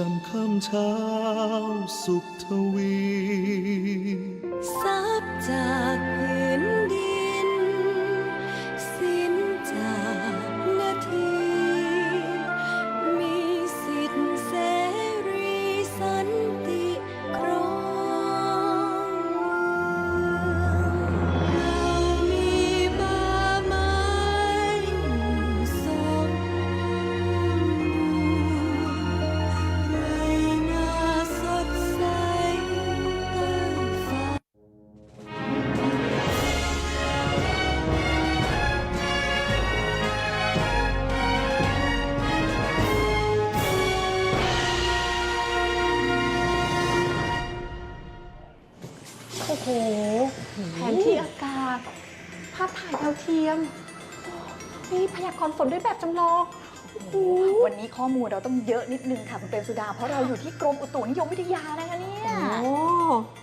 จำค่ำเช้าสุขทวี ซับจาก ยม นี่พยากรณ์ฝนด้วยแบบจำลองโอ้โหวันนี้ข้อมูลเราต้องเยอะนิดนึงค่ะ คุณเปรมสุดา เพราะเราอยู่ที่กรมอุตุนิยมวิทยานะคะเนี่ย โอ้ส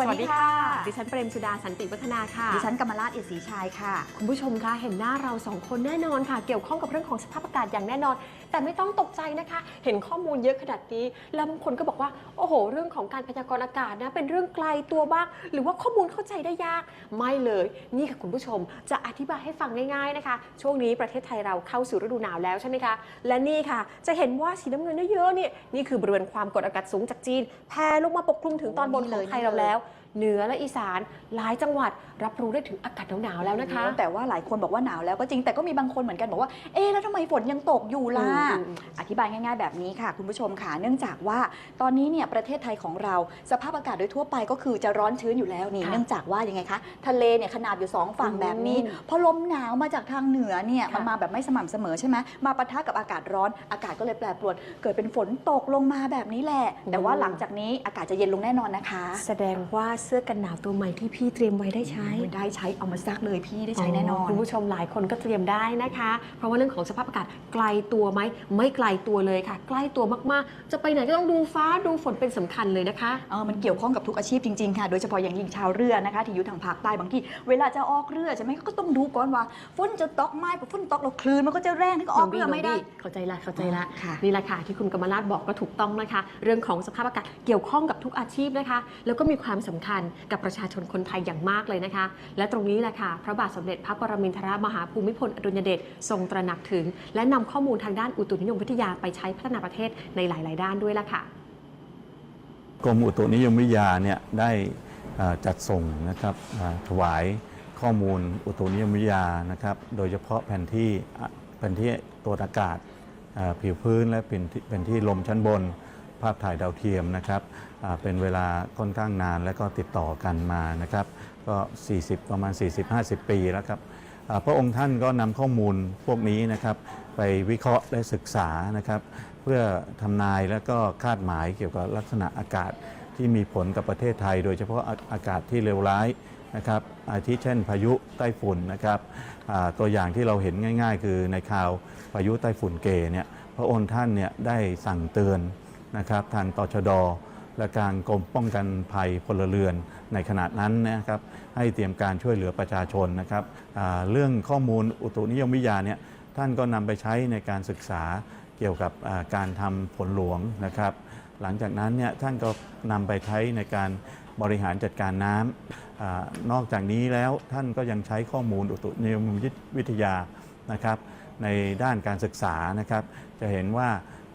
วัสดีค่ะ ดิฉันเปรมสุดาสันติวัฒนาค่ะ ดิฉันกำมลาดเอียดศรีชัยค่ะ คุณผู้ชมคะเห็นหน้าเราสองคนแน่นอนค่ะ เกี่ยวข้องกับเรื่องของสภาพอากาศอย่างแน่นอน แต่ไม่ต้องตกใจนะคะ เห็นข้อมูลเยอะขนาดนี้ แล้วบางคนก็บอกว่า โอ้โห เรื่องของการพยากรณ์อากาศนะเป็นเรื่องไกลตัวบ้าง หรือว่าข้อมูลเข้าใจได้ยาก ไม่เลย นี่ค่ะคุณผู้ชม จะอธิบายให้ฟังง่ายๆนะคะ ช่วงนี้ประเทศไทยเราเข้าสู่ฤดูหนาวแล้วใช่ไหมคะ และนี่ค่ะ จะเห็นว่าสีน้ำเงินเยอะๆเนี่ยนี่คือบริเวณความกดอากาศสูงจากจีนแผ่ลงมาปกคลุมถึงตอนบนของไทยเราแล้ว เหนือและอีสานหลายจังหวัดรับรู้ได้ถึงอากาศหนาวๆแล้วนะคะ แต่ว่าหลายคนบอกว่าหนาวแล้วก็จริงแต่ก็มีบางคนเหมือนกันบอกว่าเอ๊ะแล้วทำไมฝนยังตกอยู่ล่ะอืมอืมอธิบายง่าย ๆ แบบนี้ค่ะ คุณผู้ชมค่ะเนื่องจากว่าตอนนี้เนี่ยประเทศไทยของเราสภาพอากาศโดยทั่วไปก็คือจะร้อนชื้นอยู่แล้วนี่ค่ะเนื่องจากว่ายังไงคะทะเลเนี่ยขนาบอยู่สองฝั่งอืมแบบนี้พอลมหนาวมาจากทางเหนือเนี่ยค่ะมันมาแบบไม่สม่ำเสมอใช่ไหมมาปะทะกับอากาศร้อนอากาศก็เลยแปรปรวนเกิดเป็นฝนตกลงมาแบบนี้แหละ แต่ว่าหลังจากนี้อากาศจะเย็นลงแน่นอนนะคะ แสดงว่าเสื้อกันหนาวตัวใหม่ที่พี่เตรียมไว้ได้ใช้ ได้ใช้เอามาซักเลยพี่ได้ใช้แน่นอนคุณผู้ชมหลายคนก็เตรียมได้นะคะ เพราะว่าเรื่องของสภาพอากาศไกลตัวไหมไม่ไกลตัวเลยค่ะ ใกล้ตัวมากๆ จะไปไหนก็ต้องดูฟ้าดูฝนเป็นสำคัญเลยนะคะเออมันเกี่ยวข้องกับทุกอาชีพจริงๆค่ะ โดยเฉพาะอย่างยิ่งชาวเรือนะคะที่อยู่ทางภาคใต้บางทีเวลาจะออกเรือใช่ไหมก็ต้องดูก่อนว่าฝนจะตกไหมพอฝนตกแล้วคลื่นมันก็จะแรงที่ก็ออกเรือไม่ได้น้งบี้เข้าใจละเข้าใจละค่ะนี่แหละค่ะที่คุณกำมลาดบอกก็ถูกต้องนะคะ เรื่องของสภาพอากาศเกี่ยวข้องกับทุกอาชีพนะคะ แล้วก็มีความสำคัญกับประชาชนคนไทยอย่างมากเลยนะคะ และตรงนี้แหละค่ะ พระบาทสมเด็จพระปรมินทรมหาภูมิพลอดุลยเดชทรงตระหนักถึง และนำข้อมูลทางด้านอุตุนิยมวิทยาไปใช้พัฒนาประเทศในหลาย ๆ ด้านด้วยละค่ะกรมอุตุนิยมวิทยาเนี่ยได้จัดส่งนะครับถวายข้อมูลอุตุนิยมวิทยานะครับ โดยเฉพาะแผนที่แผนที่ตัวอากาศผิวพื้นและเป็นที่เป็นที่ลมชั้นบน ภาพถ่ายดาวเทียมนะครับเป็นเวลาค่อนข้างนานและก็ติดต่อกันมานะครับก็ 40 ประมาณ 40-50 ปีแล้วครับพระองค์ท่านก็นำข้อมูลพวกนี้นะครับไปวิเคราะห์และศึกษานะครับ เพื่อทำนายและก็คาดหมายเกี่ยวกับลักษณะอากาศที่มีผลกับประเทศไทย โดยเฉพาะอากาศที่เลวร้ายนะครับอาทิเช่นพายุไต้ฝุ่นนะครับตัวอย่างที่เราเห็นง่าย ๆ คือในข่าวพายุไต้ฝุ่นเกเนี่ยพระองค์ท่านเนี่ยได้สั่งเตือน นะครับทางตชด และการกรมป้องกันภัยพลเรือนในขณะนั้นนะครับให้เตรียมการช่วยเหลือประชาชนนะครับเรื่องข้อมูลอุตุนิยมวิทยาเนี่ยท่านก็นำไปใช้ในการศึกษาเกี่ยวกับการทำฝนหลวงนะครับ หลังจากนั้นเนี่ยท่านก็นำไปใช้ในการบริหารจัดการน้ำอนอกจากนี้แล้วท่านก็ยังใช้ข้อมูลอุตุนิยมวิทยานะครับ ในด้านการศึกษานะครับ จะเห็นว่า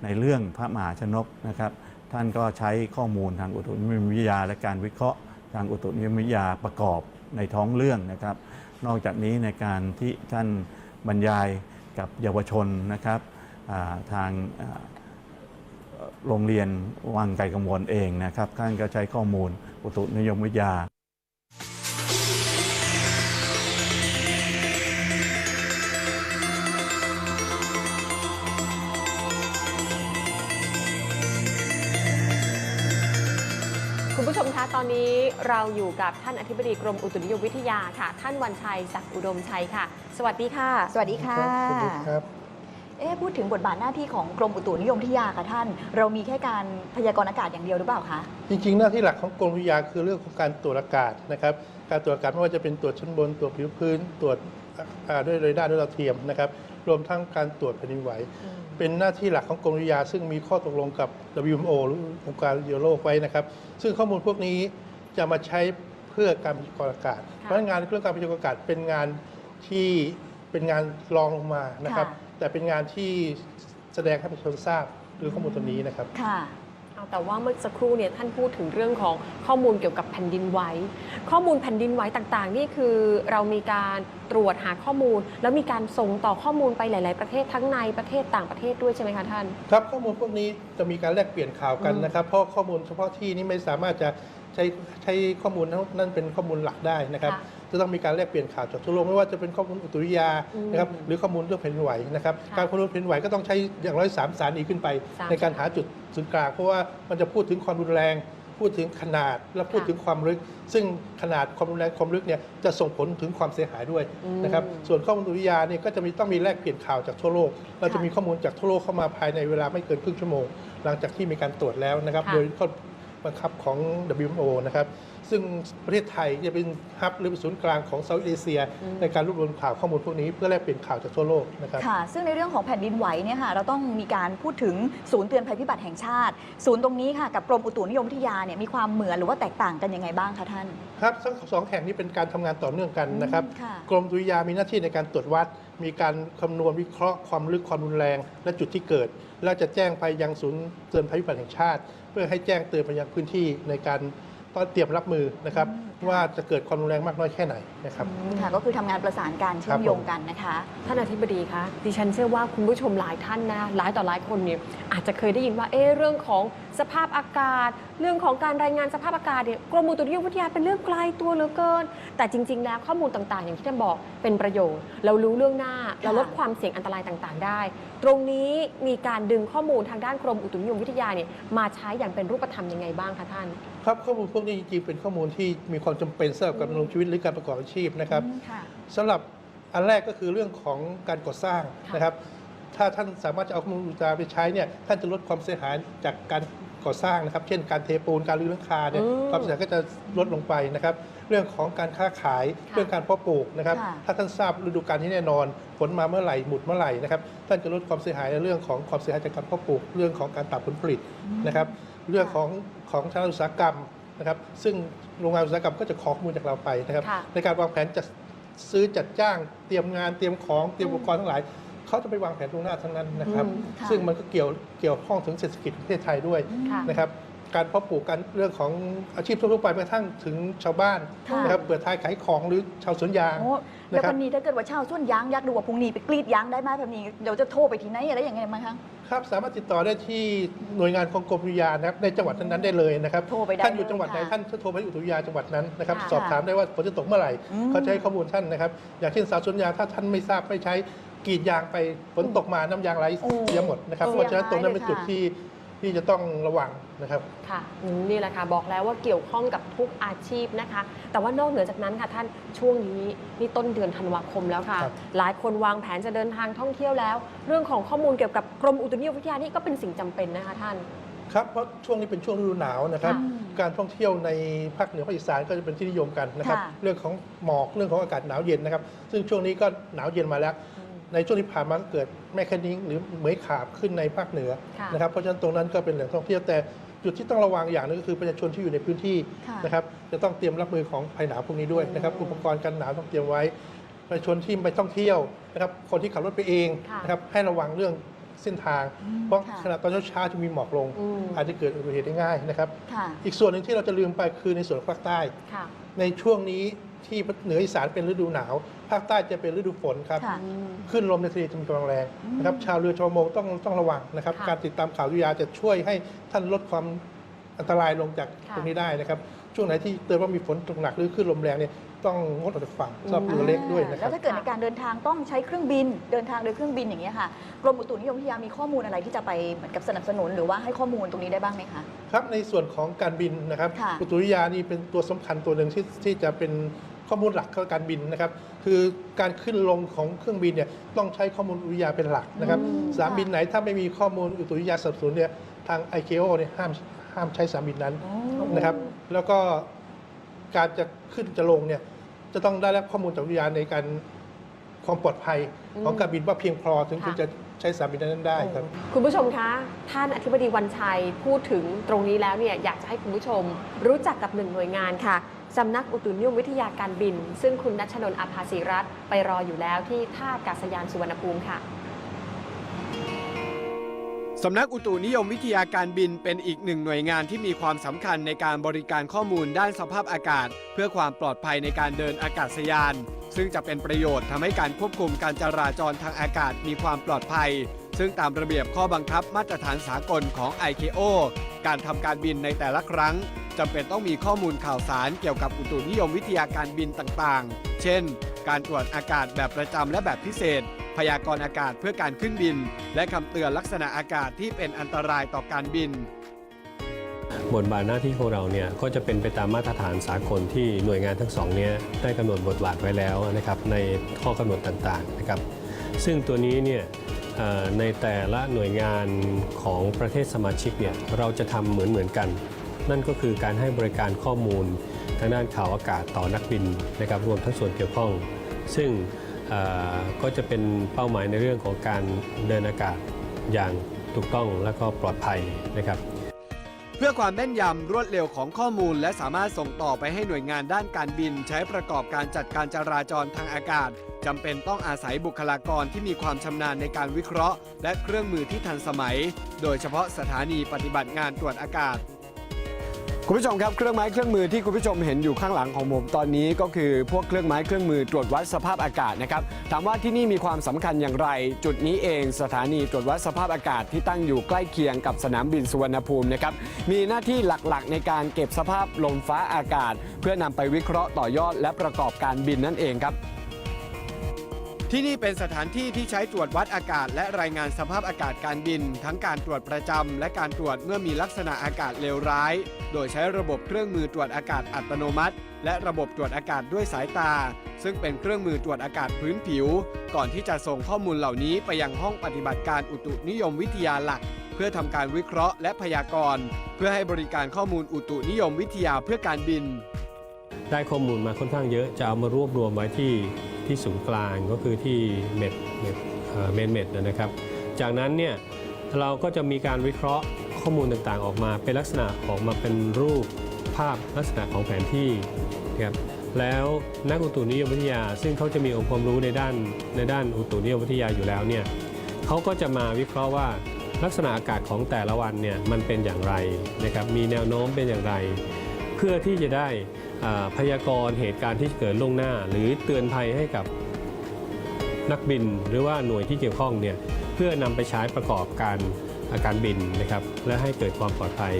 ในเรื่องพระมหาชนกนะครับ ท่านก็ใช้ข้อมูลทางอุตุนิยมวิทยา และการวิเคราะห์ทางอุตุนิยมวิทยาประกอบในท้องเรื่องนะครับ นอกจากนี้ในการที่ท่านบรรยายกับเยาวชนนะครับทางโรงเรียนวังไกลกังวลเองนะครับท่านก็ใช้ข้อมูลอุตุนิยมวิทยา คุณผู้ชมคะตอนนี้เราอยู่กับท่านอธิบดีกรมอุตุนิยมวิทยาค่ะ ท่านวันชัยศักดิ์อุดมชัยค่ะ สวัสดีค่ะ สวัสดีค่ะสวัสดีครับเอ๊ะพูดถึงบทบาทหน้าที่ของกรมอุตุนิยมวิทยาค่ะท่าน เรามีแค่การพยากรณ์อากาศอย่างเดียวหรือเปล่าคะจริงๆ หน้าที่หลักของกรมวิทยาคือเรื่องของการตรวจอากาศนะครับการตรวจอากาศไม่ว่าจะเป็นตรวจชั้นบนตรวจผิวพื้นตรวจอ่าด้วยเรดาร์ด้วยดาวเทียมนะครับรวมทั้งการตรวจแผ่นดินไหว เป็นหน้าที่หลักของกรมวิทยา ซึ่งมีข้อตกลงกับ WMO หรือองค์การอนามัยโลกไว้นะครับ ซึ่งข้อมูลพวกนี้จะมาใช้เพื่อการพยากรณ์อากาศ เพราะฉะนั้นงานเรื่องการพยากรณ์อากาศเป็นงานที่เป็นงานรองลงมานะครับค่ะแต่เป็นงานที่แสดงให้ประชาชนทราบหรือข้อมูลตัวนี้นะครับ ค่ะเอา แต่ว่าเมื่อสักครู่เนี่ยท่านพูดถึงเรื่องของข้อมูลเกี่ยวกับแผ่นดินไหวข้อมูลแผ่นดินไหวต่างๆ นี่คือเรามีการตรวจหาข้อมูล แล้วมีการส่งต่อข้อมูลไปหลาย ๆ ประเทศทั้งในประเทศต่างประเทศด้วยใช่ไหมคะท่าน ครับข้อมูลพวกนี้จะมีการแลกเปลี่ยนข่าวกันอืมนะครับ เพราะข้อมูลเฉพาะที่นี้ไม่สามารถจะใช้ใช้ข้อมูลนั้นเป็นข้อมูลหลักได้นะครับค่ะ จะต้องมีการแลกเปลี่ยนข่าวจากทั่วโลกไม่ว่าจะเป็นข้อมูลอุตุนิยาอืมนะครับหรือข้อมูลเรื่องแผ่นดินไหวนะครับค่ะการคำนวณแผ่นดินไหวก็ต้องใช้อย่างน้อยสามสารนี้ขึ้นไปสามในการหาจุดศูนย์กลางเพราะว่ามันจะพูดถึงความรุนแรงพูดถึงขนาดและพูดค่ะถึงความลึก ซึ่งขนาดความรุนแรงความลึกเนี่ยจะส่งผลถึงความเสียหายด้วยอืมนะครับส่วนข้อมูลอุตุนิยาเนี่ยก็จะมีต้องมีแลกเปลี่ยนข่าวจากทั่วโลก เราจะมีข้อมูลจากทั่วโลกเข้ามาภายในเวลาไม่เกินครึ่งชั่วโมง หลังจากที่มีการตรวจแล้วนะครับค่ะโดยข้อ บังคับของ WMO นะครับ ซึ่งประเทศไทยจะเป็นฮับหรือเป็นศูนย์กลางของเซาท์เอเชีย ในการรวบรวมข่าวข้อมูลพวกนี้เพื่อแลกเปลี่ยนข่าวจากทั่วโลกนะครับค่ะ ซึ่งในเรื่องของแผ่นดินไหวเนี่ยค่ะเราต้องมีการพูดถึงศูนย์เตือนภัยพิบัติแห่งชาติ ศูนย์ตรงนี้ค่ะกับกรมอุตุนิยมวิทยาเนี่ยมีความเหมือนหรือว่าแตกต่างกันยังไงบ้างคะท่านครับทั้งสองแห่งนี้เป็นการทำงานต่อเนื่องกันนะครับอืมค่ะกรมอุตุนิยามีหน้าที่ในการตรวจวัด มีการคำนวณวิเคราะห์ความลึกความรุนแรง และจุดที่เกิด แล้วจะแจ้งไปยังศูนย์เตือนภัยพิบัติแห่งชาติ เพื่อให้แจ้งเตือนไปยังพื้นที่ในการต้องเตรียมรับมือนะครับอืมค่ะว่าจะเกิดความรุนแรงมากน้อยแค่ไหนนะครับค่ะก็คือทำงานประสานกันเชื่อมโยงกันนะคะท่านอธิบดีคะดิฉันเชื่อว่าคุณผู้ชมหลายท่านนะหลายต่อหลายคนเนี่ยอาจจะเคยได้ยินว่าเอ๊ะเรื่องของสภาพอากาศ เรื่องของการรายงานสภาพอากาศเนี่ยกรมอุตุนิยมวิทยาเป็นเรื่องไกลตัวเหลือเกิน แต่จริง ๆ แล้วข้อมูลต่างๆ อย่างที่ท่านบอกเป็นประโยชน์ เรารู้เรื่องหน้าเราลดความเสี่ยงอันตรายต่างๆ ได้ ตรงนี้มีการดึงข้อมูลทางด้านกรมอุตุนิยมวิทยาเนี่ยมาใช้อย่างเป็นรูปธรรมยังไงบ้างคะท่าน ครับข้อมูลพวกนี้จริงๆเป็นข้อมูลที่มีความจำเป็นสำหรับการดำรงชีวิตหรือการประกอบอาชีพนะครับค่ะสำหรับอันแรกก็คือเรื่องของการก่อสร้างค่ะนะครับ ถ้าท่านสามารถจะเอาข้อมูลอุตสาหไปใช้เนี่ยท่านจะลดความเสียหายจากการก่อสร้างนะครับ เช่นการเทปูนการรื้อหลังคาเนี่ยอืมความเสียหายก็จะลดลงไปนะครับ เรื่องของการค้าขายค่ะเรื่องการเพาะปลูกนะครับ ค่ะ ถ้าท่านทราบฤดูกาลที่แน่นอนฝนมาเมื่อไหร่หมุดเมื่อไหร่นะครับท่านจะลดความเสียหายในเรื่องของความเสียหายจากการเพาะปลูก เรื่องของการตัดผลผลิตนะครับ เรื่องของของทางอุตสาหกรรมนะครับ ซึ่งโรงงานอุตสาหกรรมก็จะขอข้อมูลจากเราไปนะครับ ค่ะในการวางแผนจะซื้อจัดจ้างเตรียมงานเตรียมของเตรียมอุปกรณ์ทั้งหลาย เขาจะไปวางแผนล่วงหน้าทั้งนั้นนะครับ อืมค่ะซึ่งมันก็เกี่ยวเกี่ยวข้องถึงเศรษฐกิจประเทศไทยด้วยค่ะ นะครับ การเพาะปลูกการเรื่องของอาชีพทั่วๆไปแม้กระทั่งถึงชาวบ้านค่ะ นะครับเปิดท้ายขายของหรือชาวสวนยาง โอ้แล้วนะครับ วันนี้ถ้าเกิดว่าเช่าวส่วนยางอยากดูว่าพรุ่งนี้ไปกรีดยางได้ไหมแบบนี้เดี๋ยวจะโทรไปที่ไหนอะไรอย่างไงไหมคะ ครับสามารถติดต่อได้ที่หน่วยงานของกรมอุทยานนะครับในจังหวัดนั้นๆได้เลยนะครับโทรไปได้ท่านอยู่จังหวัดไหนเลยค่ะท่านโทรไปที่อุทยานจังหวัดนั้นนะครับค่ะสอบถามได้ว่าฝนจะตกเมื่อไหร่อืมเขาจะให้ข้อมูลท่านนะครับ อย่างเช่นสาวสวนยางถ้าท่านไม่ทราบไม่ใช้ กรีดยางไปฝนตกมาน้ำยางไหลโอ้เสียหมดนะครับเสียเพราะฉะนั้นตรงนั้นเป็นหายเลยจุดค่ะที่ที่จะต้องระวังนะครับ ค่ะอืมนี่แหละค่ะบอกแล้วว่าเกี่ยวข้องกับทุกอาชีพนะคะ แต่ว่านอกเหนือจากนั้นค่ะท่านช่วงนี้นี่ต้นเดือนธันวาคมแล้วค่ะ ครับ หลายคนวางแผนจะเดินทางท่องเที่ยวแล้ว เรื่องของข้อมูลเกี่ยวกับกรมอุตุนิยมวิทยานี่ก็เป็นสิ่งจำเป็นนะคะท่าน ครับเพราะช่วงนี้เป็นช่วงฤดูหนาวนะครับ ค่ะการท่องเที่ยวในภาคเหนือภาคอีสานก็จะเป็นที่นิยมกันนะครับ ค่ะ เรื่องของหมอกเรื่องของอากาศหนาวเย็นนะครับ ซึ่งช่วงนี้ก็หนาวเย็นมาแล้ว ในช่วงที่ผ่านมาก็เกิดแม่คะนิ้งหรือเหมยขาบขึ้นในภาคเหนือค่ะนะครับเพราะฉะนั้นตรงนั้นก็เป็นแหล่งท่องเที่ยวแต่จุดที่ต้องระวังอย่างหนึงก็คือประชาชนที่อยู่ในพื้นที่ค่ะนะครับจะต้องเตรียมรับมือของภัยหนาวพวกนี้ด้วยนะครับอืมอุปกรณ์กันหนาวต้องเตรียมไว้ประชาชนที่ไปท่องเที่ยวนะครับคนที่ขับรถไปเองค่ะนะครับให้ระวังเรื่อง เส้นทางอืมเพราะค่ะขณะตอนเช้าๆจะมีหมอกลงอืมอาจจะเกิดอุบัติเหตุได้ง่ายนะครับค่ะอีกส่วนหนึ่งที่เราจะลืมไปคือในส่วนของภาคใต้ค่ะในช่วงนี้ที่เหนืออีสานเป็นฤดูหนาว ภาคใต้จะเป็นฤดูฝนครับค่ะอืมขึ้นลมในทะเลจะมีกำลังแรงอืมนะครับชาวเรือชาวประมงต้องต้องระวังนะครับค่ะการติดตามข่าววิทยาจะช่วยให้ท่านลดความอันตรายลงจากค่ะตรงนี้ได้นะครับ ช่วงไหนที่เตือนว่ามีฝนตกหนักหรือขึ้นลมแรงเนี่ย ต้องงดออกจากฝั่งสำหรับเรือเล็กด้วยนะคแล้รับวถ้าเกิดในการเดินทางต้องใช้เครื่องบิน เดินทางโดยเครื่องบินอย่างเงี้ยค่ะกรมอุตุนิยมวิทยามีข้อมูลอะไรที่จะไปเหมือนกับสนับสนุนหรือว่าให้ข้อมูลตรงนี้ได้บ้างไหมคะ ครับในส่วนของการบินนะครับค่ะอุตุนิยานี่เป็นตัวสำคัญตัวหนึ่งที่ที่จะเป็นข้อมูลหลักของการบินนะครับ คือการขึ้นลงของเครื่องบินเนี่ยต้องใช้ข้อมูลอุตุนิยาเป็นหลักนะครับอืมสนามบินไหนถ้าไม่มีข้อมูลอุตุนิยาสนับสนุนเนี่ยทาง ICAO เนี่ยห้ามห้ามใช้สนามบินนั้นนะครับ แล้วก็การจะขึ้นจะลงเนี่ย จะต้องได้รับข้อมูลจากอุตุนิยาในการความปลอดภัยของการบินว่าเพียงพอถึงค่ะถึงจะใช้สนามบินนั้นได้ครับ คุณผู้ชมคะ ท่านอธิบดีวันชัยพูดถึงตรงนี้แล้วเนี่ยอยากจะให้คุณผู้ชม รู้จักกับหนึ่งหน่วยงานค่ะสำนักอุตุนิยมวิทยาการบิน ซึ่งคุณนัชนนท์อาภาสีรัตน์ไปรออยู่แล้วที่ท่าอากาศยานสุวรรณภูมิค่ะ สำนักอุตุนิยมวิทยาการบินเป็นอีกหนึ่งหน่วยงานที่มีความสำคัญในการบริการข้อมูลด้านสภาพอากาศ เพื่อความปลอดภัยในการเดินอากาศยาน ซึ่งจะเป็นประโยชน์ทำให้การควบคุมการจราจรทางอากาศมีความปลอดภัย ซึ่งตามระเบียบข้อบังคับมาตรฐานสากลของ ICAO การทำการบินในแต่ละครั้งจำเป็นต้องมีข้อมูลข่าวสารเกี่ยวกับอุตุนิยมวิทยาการบินต่างๆ เช่น การตรวจอากาศแบบประจำและแบบพิเศษ พยากรณ์อากาศเพื่อการขึ้นบิน และคำเตือนลักษณะอากาศที่เป็นอันตรายต่อการบิน บทบาทหน้าที่ของเราเนี่ยก็จะเป็นไปตามมาตรฐานสากลที่หน่วยงานทั้งสองเนี้ได้กำหนดบทบาทไว้แล้วนะครับในข้อกำหนดต่างๆนะครับซึ่งตัวนี้เนี่ยเอ่อในแต่ละหน่วยงานของประเทศสมาชิกเนี่ยเราจะทำเหมือนเหมือนๆกัน นั่นก็คือการให้บริการข้อมูลทางด้านข่าวอากาศต่อนักบินนะครับรวมทั้งส่วนเกี่ยวข้อง ซึ่ง ก็จะเป็นเป้าหมายในเรื่องของการเดินอากาศอย่างถูกต้องและก็ปลอดภัยนะครับ เพื่อความแม่นยำรวดเร็วของข้อมูล และสามารถส่งต่อไปให้หน่วยงานด้านการบิน ใช้ประกอบการจัดการจราจรทางอากาศจำเป็นต้องอาศัยบุคลากรที่มีความชำนาญในการวิเคราะห์ และเครื่องมือที่ทันสมัย โดยเฉพาะสถานีปฏิบัติงานตรวจอากาศ คุณผู้ชมครับเครื่องไม้เครื่องมือที่คุณผู้ชมเห็นอยู่ข้างหลังของผมตอนนี้ก็คือพวกเครื่องไม้เครื่องมือตรวจวัดสภาพอากาศนะครับถามว่าที่นี่มีความสำคัญอย่างไร จุดนี้เองสถานีตรวจวัดสภาพอากาศที่ตั้งอยู่ใกล้เคียงกับสนามบินสุวรรณภูมินะครับมีหน้าที่หลักๆ ในการเก็บสภาพลมฟ้าอากาศ เพื่อนำไปวิเคราะห์ต่อยอด และประกอบการบินนั่นเองครับที่นี่เป็นสถานที่ที่ใช้ตรวจวัดอากาศ และรายงานสภาพอากาศการบิน ทั้งการตรวจประจำและการตรวจเมื่อมีลักษณะอากาศเลวร้าย โดยใช้ระบบเครื่องมือตรวจอากาศอัตโนมัติ และระบบตรวจอากาศด้วยสายตา ซึ่งเป็นเครื่องมือตรวจอากาศพื้นผิว ก่อนที่จะส่งข้อมูลเหล่านี้ไปยังห้องปฏิบัติการอุตุนิยมวิทยาหลัก เพื่อทำการวิเคราะห์และพยากรณ์ เพื่อให้บริการข้อมูลอุตุนิยมวิทยาเพื่อการบิน ได้ข้อมูลมาค่อนข้างเยอะจะเอามารวบรวมไว้ที่ที่ศูนย์กลางก็คือที่เม็ดเม็ดเมนเม็ดนะครับ จากนั้นเนี่ยเราก็จะมีการวิเคราะห์ ข้อมูลต่างๆ ออกมาเป็นลักษณะออกมาเป็นรูปภาพลักษณะของแผนที่นะครับแล้วนักอุตุนิยมวิทยา ซึ่งเขาจะมีองค์ความรู้ในด้านในด้านอุตุนิยมวิทยาอยู่แล้วเนี่ยเขาก็จะมาวิเคราะห์ว่าลักษณะอากาศของแต่ละวันเนี่ยมันเป็นอย่างไรนะครับมีแนวโน้มเป็นอย่างไร เพื่อที่จะได้พยากรณ์เหตุการณ์ที่จะเกิดล่วงหน้า หรือเตือนภัยให้กับนักบิน หรือว่าหน่วยที่เกี่ยวข้องเนี่ยเพื่อนำไปใช้ประกอบการ อาการบินนะครับและให้เกิดความปลอดภัย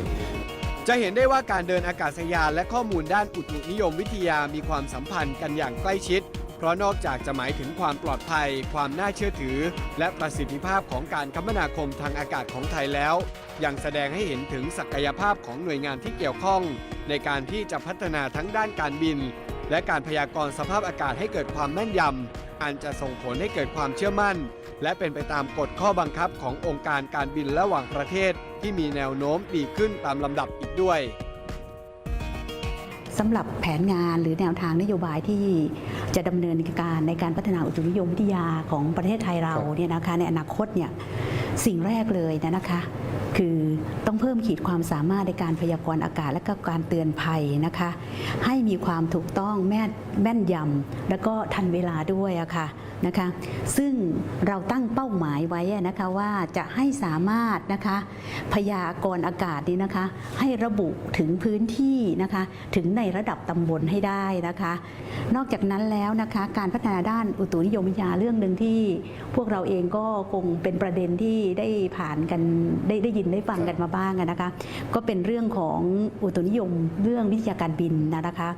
จะเห็นได้ว่าการเดินอากาศยานและข้อมูลด้านอุตุนิยมวิทยามีความสัมพันธ์กันอย่างใกล้ชิด เพราะนอกจากจะหมายถึงความปลอดภัย ความน่าเชื่อถือ และประสิทธิภาพของการคมนาคมทางอากาศของไทยแล้ว ยังแสดงให้เห็นถึงศักยภาพของหน่วยงานที่เกี่ยวข้อง ในการที่จะพัฒนาทั้งด้านการบิน และการพยากรณ์สภาพอากาศให้เกิดความแม่นยำ อันจะส่งผลให้เกิดความเชื่อมั่น และเป็นไปตามกฎข้อบังคับขององค์การการบินระหว่างประเทศ ที่มีแนวโน้มดีขึ้นตามลำดับอีกด้วยสำหรับแผนงานหรือแนวทางนโยบายที่จะดำเนินการในการพัฒนาอุตุนิยมวิทยาของประเทศไทยเราเนี่ยนะคะในอนาคตเนี่ยสิ่งแรกเลยนะคะ คือต้องเพิ่มขีดความสามารถในการพยากรณ์อากาศและก็การเตือนภัยนะคะ ให้มีความถูกต้องแม่แม่นยำแล้วก็ทันเวลาด้วยอะค่ะนะคะซึ่งเราตั้งเป้าหมายไว้นะคะว่าจะให้สามารถนะคะพยากรณ์อากาศนี้นะคะ ให้ระบุถึงพื้นที่นะคะถึงในระดับตำบลให้ได้นะคะ นอกจากนั้นแล้วนะคะการพัฒนาด้านอุตุนิยมวิทยาเรื่องหนึ่งที่ พวกเราเองก็คงเป็นประเด็นที่ได้ผ่านกันได้ได้ยินได้ฟังกันมาบ้างนะคะ ก็เป็นเรื่องของอุตุนิยมเรื่องวิทยาการบินนะคะ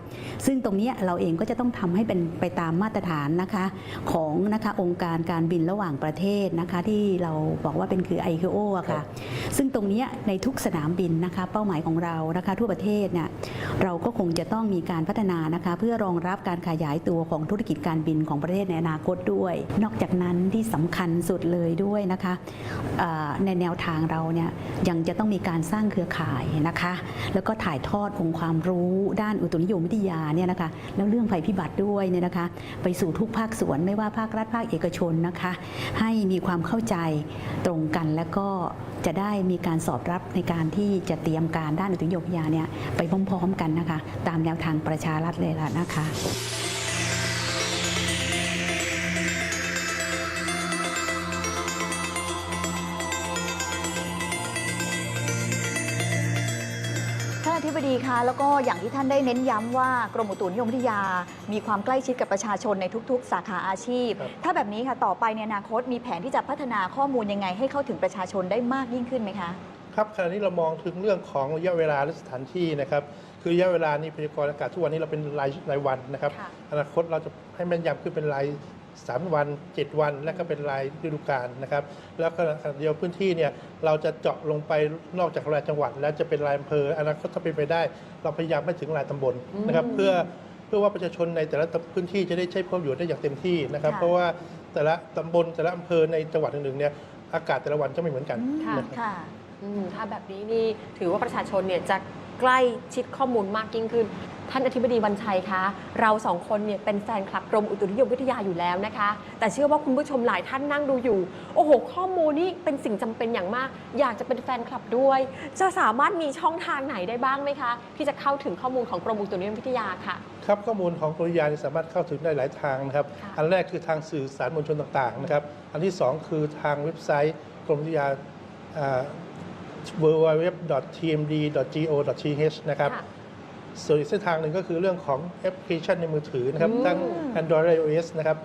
ซึ่งตรงนี้เราเองก็จะต้องทำให้เป็นไปตามมาตรฐานนะคะของนะคะองค์การการบินระหว่างประเทศนะคะ ที่เราบอกว่าเป็นคือ ICAO อะค่ะ ซึ่งตรงนี้ในทุกสนามบินนะคะ เป้าหมายของเรานะคะทั่วประเทศเนี่ยเราก็คงจะต้องมีการพัฒนานะคะ เพื่อรองรับการขยายตัวของธุรกิจการบินของประเทศในอนาคตด้วย นอกจากนั้นที่สำคัญสุดเลยด้วยนะคะในแนวทางเราเนี่ยยังจะต้องมีการสร้างเครือข่ายนะคะ แล้วก็ถ่ายทอดองค์ความรู้ด้านอุตุนิยมวิทยาเนี่ยนะคะแล้วเรื่องภัยพิบัติด้วยเนี่ยนะคะ ไปสู่ทุกภาคส่วนไม่ว่าภาครัฐภาคเอกชนนะคะ ให้มีความเข้าใจตรงกันแล้วก็จะได้มีการสอบรับในการที่จะเตรียมการด้านอุตุนิยมวิทยาเนี่ยไปพร้อมๆกันนะคะ ตามแนวทางประชารัฐเลยล่ะนะคะานอธิบดีคะแล้วก็อย่างที่ท่านได้เน้นย้ำว่ากรมอุตุนิยมวิทยา มีความใกล้ชิดกับประชาชนในทุก ๆ สาขาอาชีพครับถ้าแบบนี้ค่ะต่อไปในอนาคตมีแผนที่จะพัฒนาข้อมูลยังไง ให้เข้าถึงประชาชนได้มากยิ่งขึ้นไหมคะครับขณะนี้เรามองถึงเรื่องของระยะเวลาและสถานที่นะครับคือระยะเวลานี้พยากรณ์อากาศทุกวันนี้เราเป็นรายรายวันนะครับค่ะอนาคตเราจะให้แม่นยำขึ้นเป็นราย 3 วัน 7 วัน และก็เป็นรายฤดูกาลนะครับ แล้วก็ขณะเดียวพื้นที่เนี่ยเราจะเจาะลงไปนอกจากรายจังหวัด แล้วจะเป็นรายอำเภออนาคตถ้าเป็นไปได้ เราพยายามให้ถึงรายตำบลนะครับ เพื่อเพื่อว่าประชาชนในแต่ละพื้นที่จะได้ใช้ประโยชน์ได้อย่างเต็มที่นะครับค่ะเพราะว่าแต่ละตำบลแต่ละอำเภอในจังหวัดหนึ่งๆเนี่ยอากาศแต่ละวันจะไม่เหมือนกันค่ะนะครับค่ะอืมถ้าแบบนี้นี่ถือว่าประชาชนเนี่ยจะใกล้ชิดข้อมูลมากยิ่งขึ้น ท่านอธิบดีวันชัยคะ เราสองคนเนี่ยเป็นแฟนคลับกรมอุตุนิยมวิทยาอยู่แล้วนะคะ แต่เชื่อว่าคุณผู้ชมหลายท่านนั่งดูอยู่ โอ้โห ข้อมูลนี่เป็นสิ่งจำเป็นอย่างมาก อยากจะเป็นแฟนคลับด้วย จะสามารถมีช่องทางไหนได้บ้างไหมคะ ที่จะเข้าถึงข้อมูลของกรมอุตุนิยมวิทยาค่ะ ครับข้อมูลของกรมวิทยาเนี่ยสามารถเข้าถึงได้หลายทางนะครับค่ะอันแรกคือทางสื่อสารมวลชนต่างๆนะครับ อันที่สองคือทางเว็บไซต์กรมวิทยา www.tmd.go.th นะครับค่ะ ส่วนอีกเส้นทางหนึ่งก็คือเรื่องของแอปพลิเคชันในมือถือนะครับอืมทั้ง Android และ iOS นะครับ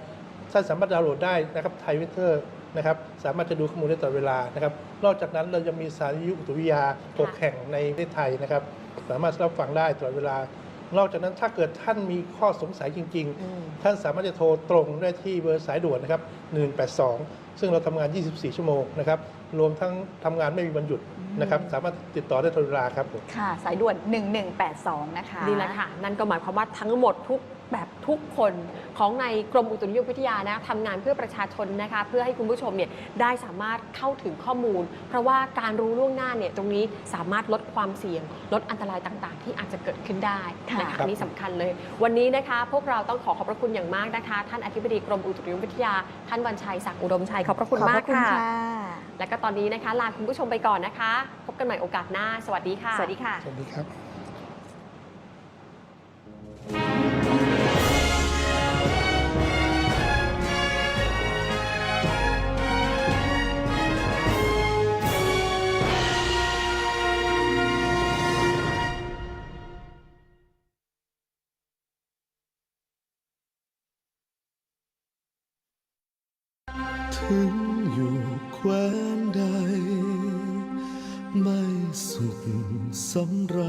ท่านสามารถดาวน์โหลดได้นะครับไทยวิเตอร์นะครับสามารถจะดูข้อมูลได้ตลอดเวลานะครับนอกจากนั้นเราจะมีสารยุอุตุวิทยาหกแห่งในประเทศไทยนะครับสามารถรับฟังได้ตลอดเวลา นอกจากนั้นถ้าเกิดท่านมีข้อสงสัยจริงอืมๆท่านสามารถจะโทรตรงได้ที่เบอร์สายด่วนนะครับ 182 ซึ่งเราทำงาน 24 ชั่วโมงนะครับ รวมทั้งทำงานไม่มีวันหยุดนะครับ สามารถติดต่อได้ตลอดเวลาครับผม ค่ะ สายด่วน 1182 นะคะ นี่แหละค่ะ นั่นก็หมายความว่าทั้งหมดทุก แบบทุกคนของในกรมอุตุนิยมวิทยานะทำงานเพื่อประชาชนนะคะเพื่อให้คุณผู้ชมเนี่ยได้สามารถเข้าถึงข้อมูล เพราะว่าการรู้ล่วงหน้าเนี่ยตรงนี้สามารถลดความเสี่ยง ลดอันตรายต่างๆ ที่อาจจะเกิดขึ้นได้นะคะค่ะอันนี้สำคัญเลย วันนี้นะคะพวกเราต้องขอขอบพระคุณอย่างมากนะคะ ท่านอธิบดีกรมอุตุนิยมวิทยา ท่านวันชัยศักดิ์อุดมชัยขอบพระคุณขอบมาพกระคุณค่ะค่ะ และก็ตอนนี้นะคะลาคุณผู้ชมไปก่อนนะคะ พบกันใหม่โอกาสหน้า สวัสดีค่ะสวัสดีค่ะสวัสดีครับ ஒன்று